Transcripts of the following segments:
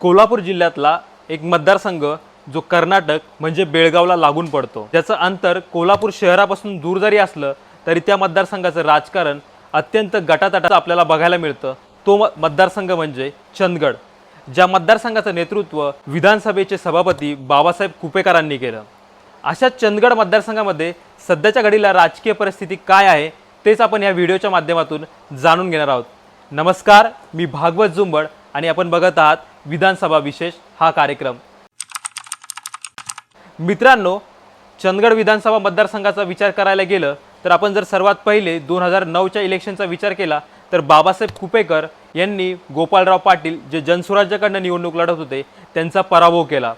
कोल्हापूर जिल्ह्यातला एक मतदारसंघ जो कर्नाटक म्हणजे बेळगावला लागून पडतो. ज्याचं अंतर कोल्हापूर शहरापासून दूर जरी असलं तरी त्या मतदारसंघाचं राजकारण अत्यंत गटातटाचं आपल्याला बघायला मिळतं. तो म- मतदारसंघ म्हणजे चंदगड. ज्या मतदारसंघाचं नेतृत्व विधानसभेचे सभापती बाबासाहेब कुपेकरांनी केलं. अशा चंदगड मतदारसंघामध्ये सध्याच्या घडीला राजकीय परिस्थिती काय आहे तेच आपण या व्हिडिओच्या माध्यमातून जाणून घेणार आहोत. नमस्कार मी भागवत जुंबड आणि आपण बघत आहात विधानसभा विशेष हा कार्यक्रम. मित्रांनो चंदगड विधानसभा मतदारसंघाचा विचार करायला गेलं तर आपण जर सर्वात पहिले दोन हजार नऊच्या इलेक्शनचा विचार केला तर बाबासाहेब कुपेकर यांनी गोपालराव पाटील जे जनसुराज्याकडनं निवडणूक लढत होते त्यांचा पराभव केला.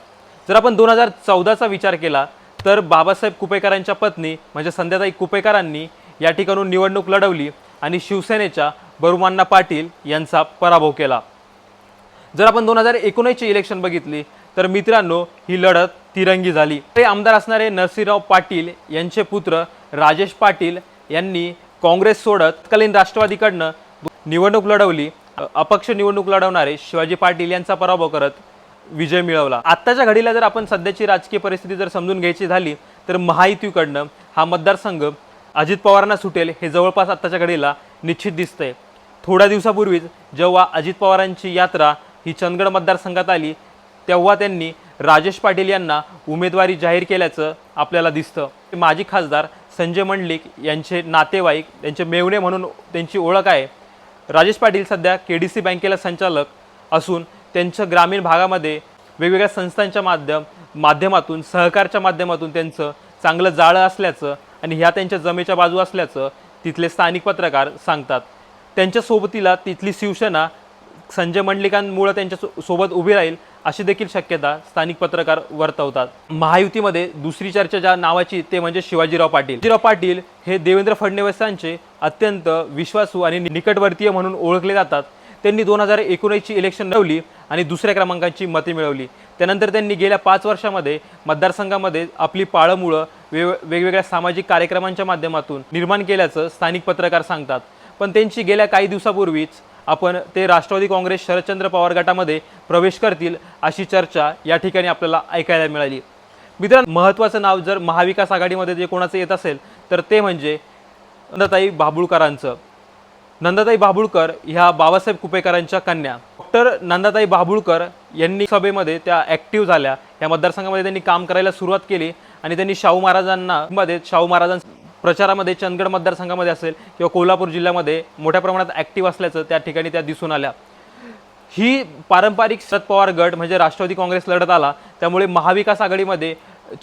जर आपण दोन हजार चौदाचा विचार केला तर बाबासाहेब कुपेकरांच्या पत्नी म्हणजे संध्याताई कुपेकरांनी या ठिकाणून निवडणूक लढवली आणि शिवसेनेच्या बरुमान्ना पाटील यांचा पराभव केला. जर आपण दोन हजार एकोणीसची इलेक्शन बघितली तर मित्रांनो ही लढत तिरंगी झाली. ते आमदार असणारे नरसिंहराव पाटील यांचे पुत्र राजेश पाटील यांनी काँग्रेस सोडत तत्कालीन राष्ट्रवादीकडनं निवडणूक लढवली. अपक्ष निवडणूक लढवणारे शिवाजी पाटील यांचा पराभव करत विजय मिळवला. आत्ताच्या घडीला जर आपण सध्याची राजकीय परिस्थिती जर समजून घ्यायची झाली तर महायुतीकडनं हा मतदारसंघ अजित पवारांना सुटेल हे जवळपास आत्ताच्या घडीला निश्चित दिसतंय. थोड्या दिवसापूर्वीच जेव्हा अजित पवारांची यात्रा ही चंदगड मतदारसंघात आली तेव्हा त्यांनी राजेश पाटील यांना उमेदवारी जाहीर केल्याचं आपल्याला दिसतं. माजी खासदार संजय मंडलिक यांचे नातेवाईक त्यांचे मेवणे म्हणून त्यांची ओळख आहे. राजेश पाटील सध्या के डी सी बँकेला संचालक असून त्यांच्या ग्रामीण भागामध्ये वेगवेगळ्या संस्थांच्या माध्यम माध्यमातून सहकारच्या माध्यमातून त्यांचं चांगलं जाळं असल्याचं आणि ह्या त्यांच्या जमेच्या बाजू असल्याचं तिथले स्थानिक पत्रकार सांगतात. त्यांच्या सोबतीला तिथली शिवसेना संजय मंडलिकांमुळे त्यांच्या सो- सोबत उभी राहील अशी देखील शक्यता स्थानिक पत्रकार वर्तवतात. महायुतीमध्ये दुसरी चर्चा ज्या नावाची ते म्हणजे शिवाजीराव पाटील. शिवाजीराव पाटील हे देवेंद्र फडणवीसांचे अत्यंत विश्वासू आणि निकटवर्तीय म्हणून ओळखले जातात. त्यांनी दोन हजार एकोणीसची इलेक्शन लढवली आणि दुसऱ्या क्रमांकाची मते मिळवली. त्यानंतर त्यांनी गेल्या पाच वर्षामध्ये मतदारसंघामध्ये आपली पाळंमुळं वे वेगवेगळ्या सामाजिक कार्यक्रमांच्या माध्यमातून निर्माण केल्याचं स्थानिक पत्रकार सांगतात. पण त्यांची गेल्या काही दिवसापूर्वीच आपण ते राष्ट्रवादी काँग्रेस शरदचंद्र पवार गटामध्ये प्रवेश करतील अशी चर्चा या ठिकाणी आपल्याला ऐकायला मिळाली. मित्रांनो महत्त्वाचं नाव जर महाविकास आघाडीमध्ये जे कोणाचं येत असेल तर ते म्हणजे नंदाताई बाबुळकरांचं. नंदाताई बाबुळकर ह्या बाबासाहेब कुपेकरांच्या कन्या. डॉक्टर नंदाताई बाबुळकर यांनी सभेमध्ये त्या ॲक्टिव्ह झाल्या. या मतदारसंघामध्ये त्यांनी काम करायला सुरुवात केली आणि त्यांनी शाहू महाराजांना मध्ये शाहू महाराजां प्रचारामध्ये चंदगड मतदारसंघामध्ये असेल किंवा कोल्हापूर जिल्ह्यामध्ये मोठ्या प्रमाणात ॲक्टिव्ह असल्याचं त्या ठिकाणी त्या दिसून आल्या. ही पारंपरिक शरद पवार गट म्हणजे राष्ट्रवादी काँग्रेस लढत आला त्यामुळे महाविकास आघाडीमध्ये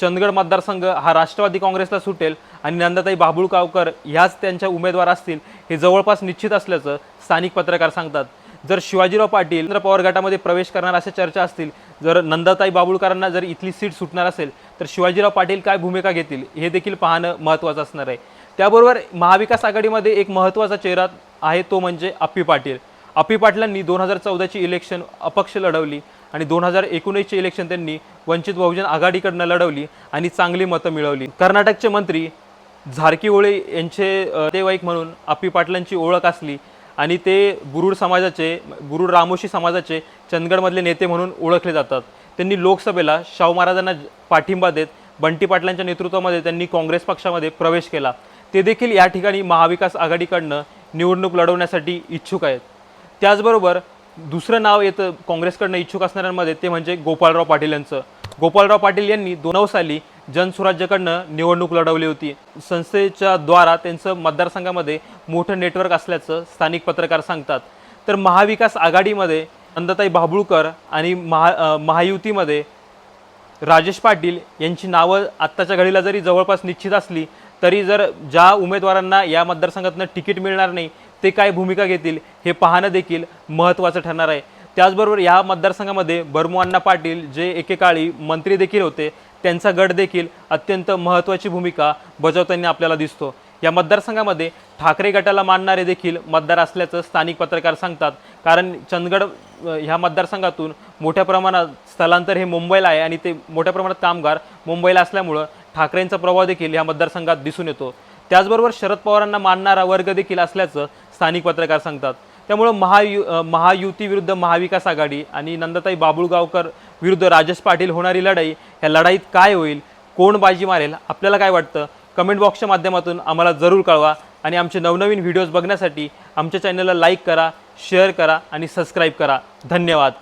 चंदगड मतदारसंघ हा राष्ट्रवादी काँग्रेसला सुटेल आणि नंदाताई बाबुळगावकर ह्याच त्यांच्या उमेदवार असतील हे जवळपास निश्चित असल्याचं स्थानिक पत्रकार सांगतात. जर शिवाजीराव पाटील चंद्र पवार गटामध्ये प्रवेश करणार अशा चर्चा असतील जर नंदाताई बाबुळकरांना जर इथली सीट सुटणार असेल तर शिवाजीराव पाटील काय भूमिका घेतील हे देखील पाहणं महत्त्वाचं असणार आहे. त्याबरोबर महाविकास आघाडीमध्ये एक महत्त्वाचा चेहरा आहे तो म्हणजे अप्पी पाटील. अप्पी पाटलांनी दोन हजार चौदाची इलेक्शन अपक्ष लढवली आणि दोन हजार एकोणीसची इलेक्शन त्यांनी वंचित बहुजन आघाडीकडनं लढवली आणि चांगली मतं मिळवली. कर्नाटकचे मंत्री झारकीओळे यांचे अ, नातेवाईक म्हणून अप्पी पाटलांची ओळख असली आणि ते गुरुड समाजाचे गुरुड रामोशी समाजाचे चंदगडमधले नेते म्हणून ओळखले जातात. त्यांनी लोकसभेला शाहू महाराजांना पाठिंबा देत बंटी पाटलांच्या नेतृत्वामध्ये त्यांनी काँग्रेस पक्षामध्ये प्रवेश केला. ते देखील या ठिकाणी महाविकास आघाडीकडनं निवडणूक लढवण्यासाठी इच्छुक आहेत. त्याचबरोबर दुसरं नाव येतं काँग्रेसकडनं इच्छुक असणाऱ्यांमध्ये ते म्हणजे गोपाळराव पाटील यांचं. गोपाळराव पाटील यांनी दोन साली जनसुराज्यकडनं निवडणूक लढवली होती. संस्थेच्या द्वारा त्यांचं मतदारसंघामध्ये मोठं नेटवर्क असल्याचं स्थानिक पत्रकार सांगतात. तर महाविकास आघाडीमध्ये नंदताई भाबुळकर आणि महा महायुतीमध्ये राजेश पाटील यांची नावं आत्ताच्या घडीला जरी जवळपास निश्चित असली तरी जर ज्या उमेदवारांना या मतदारसंघातनं तिकीट मिळणार नाही ते काय भूमिका घेतील हे पाहणं देखील महत्त्वाचं ठरणार आहे. त्याचबरोबर या मतदारसंघामध्ये बर्मुअण्णा पाटील जे एकेकाळी मंत्री देखील होते त्यांचा गट देखील अत्यंत महत्त्वाची भूमिका बजावताना आपल्याला दिसतो. या मतदारसंघामध्ये ठाकरे गटाला मानणारे देखील मतदार असल्याचं स्थानिक पत्रकार सांगतात. कारण चंदगड ह्या मतदारसंघातून मोठ्या प्रमाणात स्थलांतर हे मुंबईला आहे आणि ते मोठ्या प्रमाणात कामगार मुंबईला असल्यामुळं ठाकरेंचा प्रभाव देखील ह्या मतदारसंघात दिसून येतो. त्याचबरोबर शरद पवारांना मानणारा वर्ग देखील असल्याचं स्थानिक पत्रकार सांगतात. त्यामुळं महायु महायुती विरुद्ध महाविकास आघाडी आणि नंदाताई बाबुळगावकर विरुद्ध राजेश पाटील होणारी लढाई ह्या लढाईत काय होईल कोण बाजी मारेल आपल्याला काय वाटतं? कमेंट बॉक्सच्या माध्यमातून आम्हाला जरूर कळवा आणि आमचे नवनवीन व्हिडिओज बघण्यासाठी आमच्या चॅनलला लाईक करा शेअर करा आणि सबस्क्राईब करा. धन्यवाद.